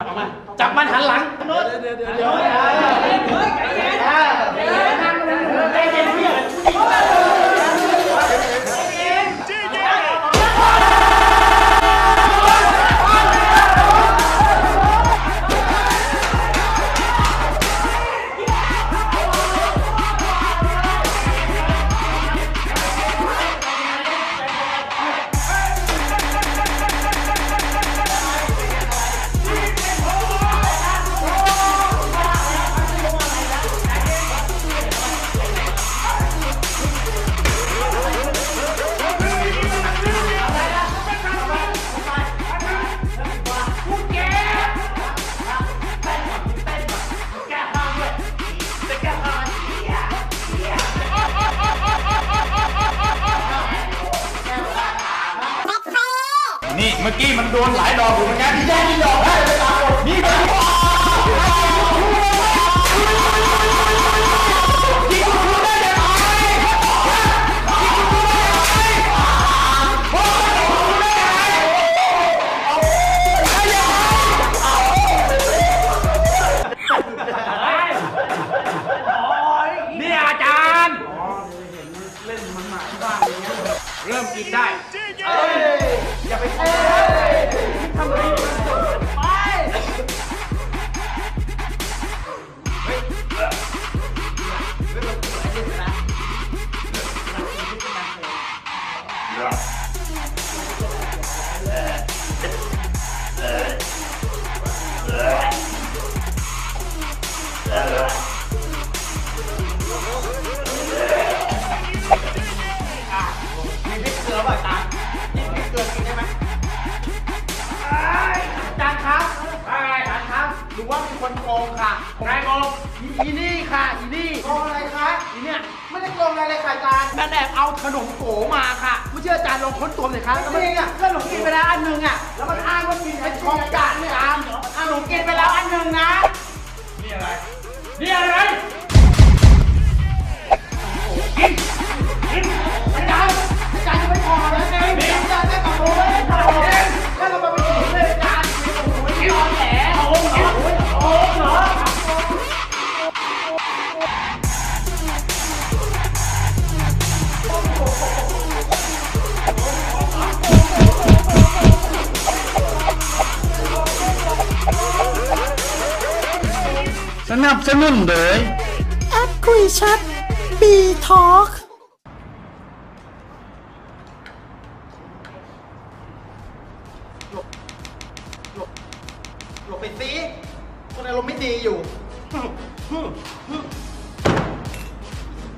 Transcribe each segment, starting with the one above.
เอามันจับมันหันหลังโน้ตเดี๋ยวเดี๋ยวเดี๋ยวเฮ้ยใจเย็นใจเย็นพี่นี่ เมื่อกี้มันโดนหลายดอกอยู่เหมือนกันที่แย่ที่ดอกให้ไปตามหมดนี่มันนี่ ริ่มกินไร ได้ไหมอาจารย์ครับอะไรอาจารย์ครับหรือว่ามีคนโกงค่ะใครโกงอีนี่ค่ะอีนี่โกงอะไรคะอีเนี่ยไม่ได้โกงอะไรเลยค่ะอาจารย์นั่นแอบเอาขนมโกมาค่ะไม่เชื่ออาจารย์ลองค้นตัวหน่อยครับแล้วมันอะขนมกินไปแล้วอันหนึงอะแล้วมันอ้างว่ากินเป็นของอาจารย์ไม่อามขนมกินไปแล้วอันหนึงนะนี่อะไรนี่อะไร สนับสนุนโดยแอปคุยแชัดบีทอล์กหลบไปสิคนอารมณ์ไม่ดีอยู่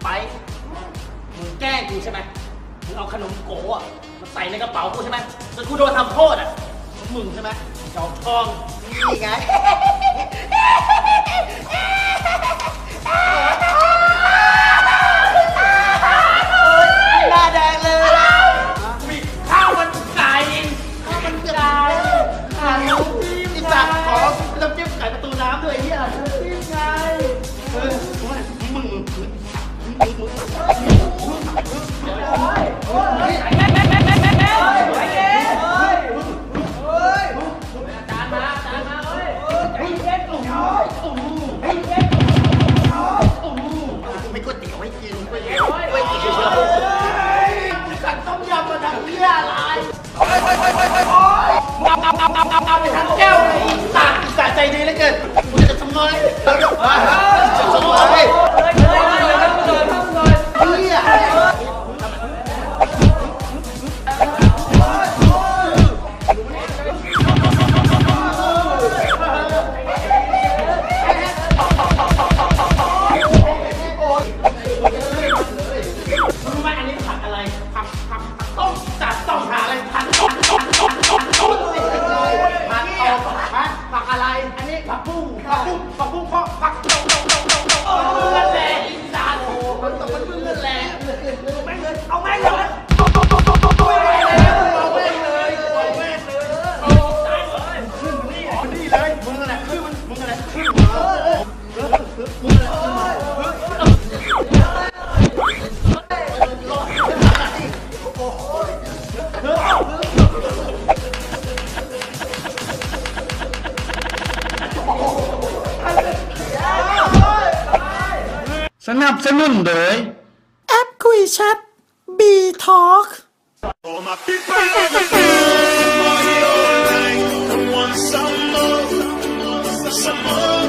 ไป มึงแกล้งกูใช่ไหมมึงเอาขนมโกะมาใส่ในกระเป๋ากูใช่ไหมจนกูโดนทำโทษอะมึงใช่ไหมจอกทองนี่ไง หน้าแดงเลยมีข้าวมันไก่ข้าวมันไก่ข้าวน้ำจิ้มไก่ขอน้ำจิ้มไก่ประตูน้ำด้วยไอ้เฮียน้ำจิ้มไก่เออมึงมึงมึงมึงไม่ก๋ วยเตี๋ยวให้กินก๋วยเตี๋ยวก๋วยเตี๋ยวสั่งต้มยำมาทำเหี้ยอะไรงับงับงับงับงับงับไปทั้งแก้วเลยอีสัตว์สะใจดีเหลือเกิน อั สนับสนุนโดยแอปคุยแชทบีทอล์ก All my people on the field, party all night. Come on, some more, some more.